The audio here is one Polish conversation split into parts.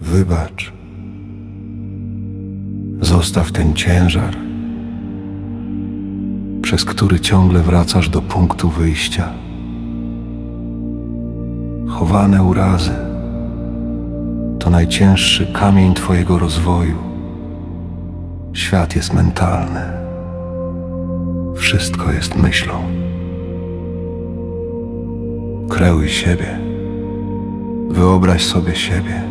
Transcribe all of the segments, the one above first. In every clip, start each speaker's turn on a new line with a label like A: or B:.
A: Wybacz. Zostaw ten ciężar, przez który ciągle wracasz do punktu wyjścia. Chowane urazy to najcięższy kamień Twojego rozwoju. Świat jest mentalny. Wszystko jest myślą. Kreuj siebie. Wyobraź sobie siebie.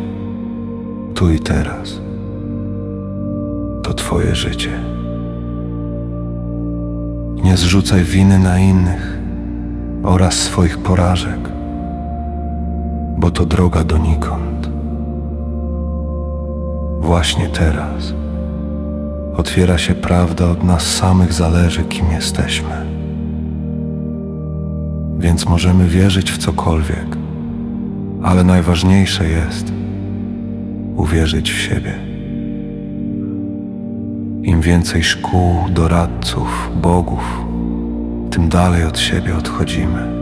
A: Tu i teraz. To Twoje życie. Nie zrzucaj winy na innych oraz swoich porażek, bo to droga donikąd. Właśnie teraz otwiera się prawda, od nas samych zależy, kim jesteśmy. Więc możemy wierzyć w cokolwiek, ale najważniejsze jest uwierzyć w siebie. Im więcej szkół, doradców, bogów, tym dalej od siebie odchodzimy.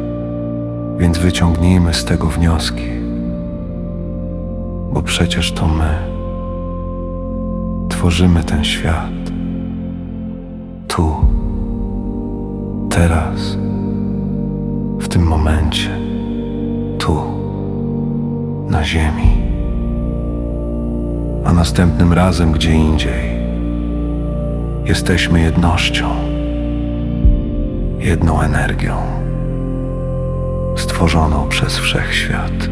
A: Więc wyciągnijmy z tego wnioski, bo przecież to my tworzymy ten świat. Tu, teraz, tym momencie, tu, na Ziemi, a następnym razem gdzie indziej. Jesteśmy jednością, jedną energią, stworzoną przez wszechświat.